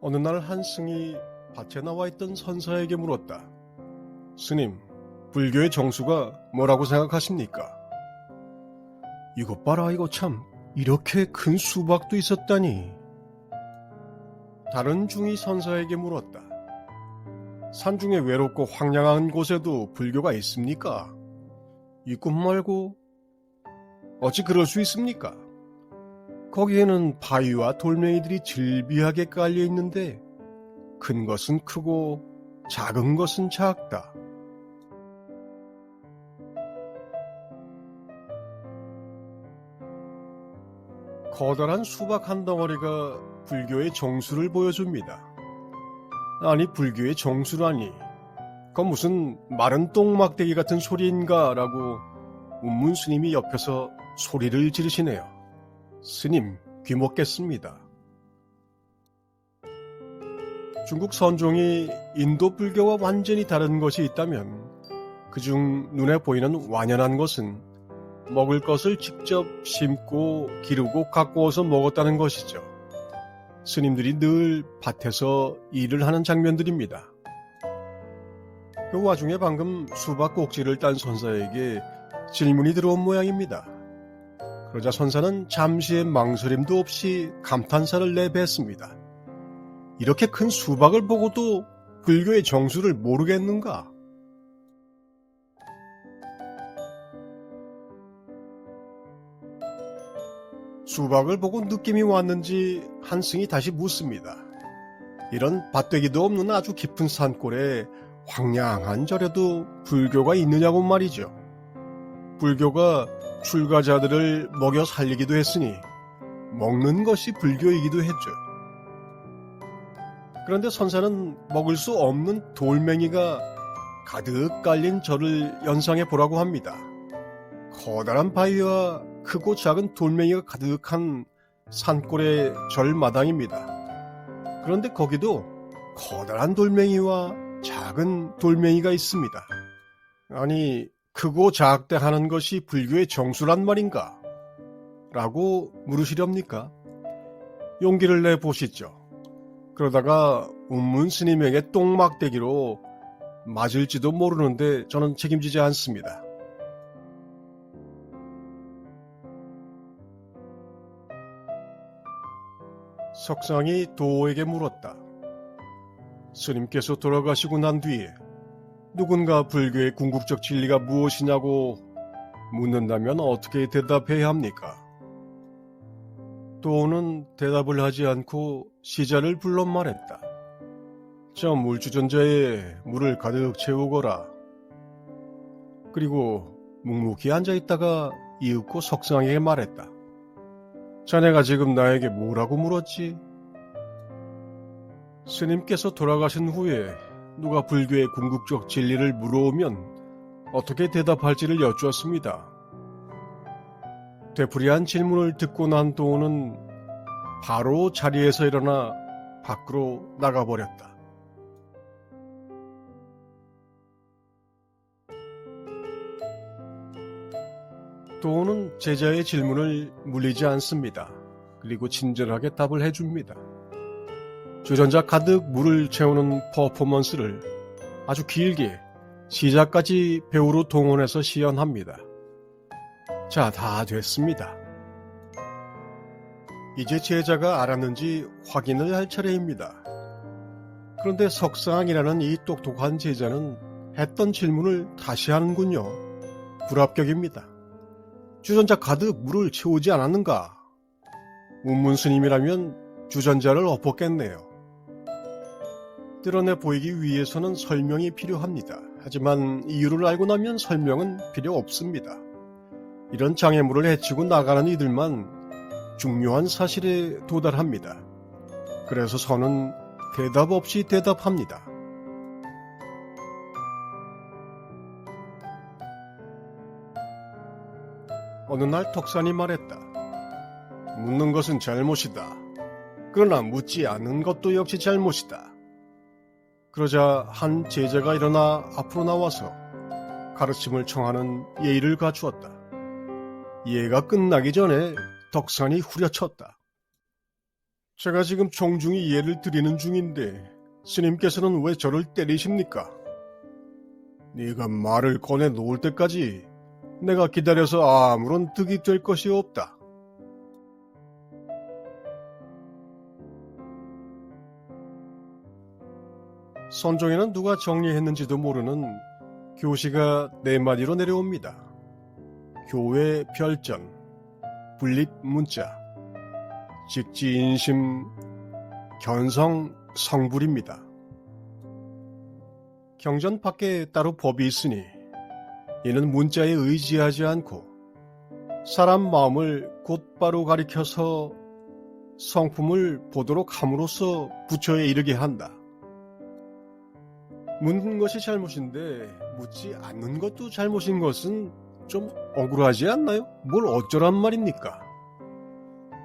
어느 날 한 승이 밭에 나와 있던 선사에게 물었다. 스님, 불교의 정수가 뭐라고 생각하십니까? 이것 봐라, 이거 참, 이렇게 큰 수박도 있었다니. 다른 중이 선사에게 물었다. 산중에 외롭고 황량한 곳에도 불교가 있습니까? 있고 말고, 어찌 그럴 수 있습니까? 거기에는 바위와 돌멩이들이 질비하게 깔려 있는데 큰 것은 크고 작은 것은 작다. 커다란 수박 한 덩어리가 불교의 정수를 보여줍니다. 아니 불교의 정수라니 그건 무슨 마른 똥막대기 같은 소리인가 라고 운문 스님이 옆에서 소리를 지르시네요. 스님, 귀먹겠습니다. 중국 선종이 인도 불교와 완전히 다른 것이 있다면 그중 눈에 보이는 완연한 것은 먹을 것을 직접 심고 기르고 와서 먹었다는 것이죠. 스님들이 늘 밭에서 일을 하는 장면들입니다. 그 와중에 방금 수박 꼭지를 딴 선사에게 질문이 들어온 모양입니다. 그러자 선사는 잠시의 망설임도 없이 감탄사를 내뱉습니다. 이렇게 큰 수박을 보고도 불교의 정수를 모르겠는가? 수박을 보고 느낌이 왔는지 한승이 다시 묻습니다. 이런 밭되기도 없는 아주 깊은 산골에 황량한 절에도 불교가 있느냐고 말이죠. 불교가 출가자들을 먹여 살리기도 했으니 먹는 것이 불교이기도 했죠. 그런데 선사는 먹을 수 없는 돌멩이가 가득 깔린 절을 연상해 보라고 합니다. 커다란 바위와 크고 작은 돌멩이가 가득한 산골의 절마당입니다. 그런데 거기도 커다란 돌멩이와 작은 돌멩이가 있습니다. 아니, 크고 작대 하는 것이 불교의 정수란 말인가? 라고 물으시렵니까? 용기를 내 보시죠. 그러다가 운문 스님에게 똥막대기로 맞을지도 모르는데 저는 책임지지 않습니다. 석상이 도에게 물었다. 스님께서 돌아가시고 난 뒤에 누군가 불교의 궁극적 진리가 무엇이냐고 묻는다면 어떻게 대답해야 합니까? 도는 대답을 하지 않고 시자를 불러 말했다. 저 물주전자에 물을 가득 채우거라. 그리고 묵묵히 앉아 있다가 이윽고 석상에게 말했다. 자네가 지금 나에게 뭐라고 물었지? 스님께서 돌아가신 후에 누가 불교의 궁극적 진리를 물어오면 어떻게 대답할지를 여쭈었습니다. 되풀이한 질문을 듣고 난 도는 바로 자리에서 일어나 밖으로 나가버렸다. 도는 제자의 질문을 물리지 않습니다. 그리고 친절하게 답을 해줍니다. 주전자 가득 물을 채우는 퍼포먼스를 아주 길게 시작까지 배우로 동원해서 시연합니다. 자, 다 됐습니다. 이제 제자가 알았는지 확인을 할 차례입니다. 그런데 석상이라는 이 똑똑한 제자는 했던 질문을 다시 하는군요. 불합격입니다. 주전자 가득 물을 채우지 않았는가? 운문스님이라면 주전자를 엎었겠네요. 드러내 보이기 위해서는 설명이 필요합니다. 하지만 이유를 알고 나면 설명은 필요 없습니다. 이런 장애물을 해치고 나가는 이들만 중요한 사실에 도달합니다. 그래서 선은 대답 없이 대답합니다. 어느 날 덕산이 말했다. 묻는 것은 잘못이다. 그러나 묻지 않는 것도 역시 잘못이다. 그러자 한 제자가 일어나 앞으로 나와서 가르침을 청하는 예의를 갖추었다. 예가 끝나기 전에 덕산이 후려쳤다. 제가 지금 종중이 예를 드리는 중인데 스님께서는 왜 저를 때리십니까? 네가 말을 꺼내 놓을 때까지 내가 기다려서 아무런 득이 될 것이 없다. 선종에는 누가 정리했는지도 모르는 교시가 네 마디로 내려옵니다. 교회 별전, 분릿 문자, 직지 인심, 견성 성불입니다. 경전 밖에 따로 법이 있으니 이는 문자에 의지하지 않고 사람 마음을 곧바로 가리켜서 성품을 보도록 함으로써 부처에 이르게 한다. 묻는 것이 잘못인데 묻지 않는 것도 잘못인 것은 좀 억울하지 않나요? 뭘 어쩌란 말입니까?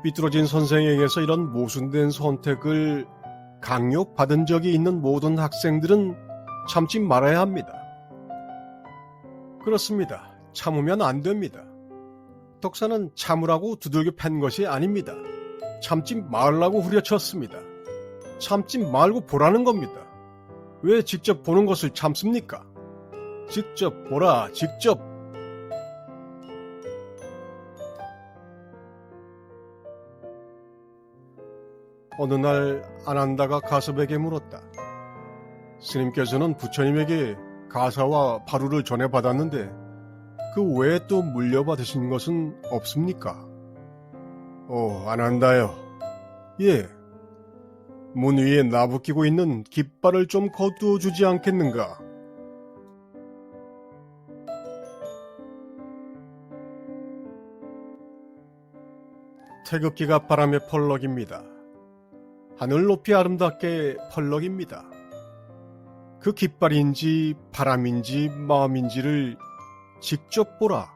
삐뚤어진 선생에게서 이런 모순된 선택을 강요받은 적이 있는 모든 학생들은 참지 말아야 합니다. 그렇습니다. 참으면 안 됩니다. 덕사는 참으라고 두들겨 팬 것이 아닙니다. 참지 말라고 후려쳤습니다. 참지 말고 보라는 겁니다. 왜 직접 보는 것을 참습니까? 직접 보라, 직접. 어느 날 아난다가 가섭에게 물었다. 스님께서는 부처님에게 가사와 바루를 전해받았는데 그 외에 또 물려받으신 것은 없습니까? 오, 아난다요. 예. 문 위에 나부끼고 있는 깃발을 좀 거두어 주지 않겠는가? 태극기가 바람에 펄럭입니다. 하늘 높이 아름답게 펄럭입니다. 그 깃발인지 바람인지 마음인지를 직접 보라.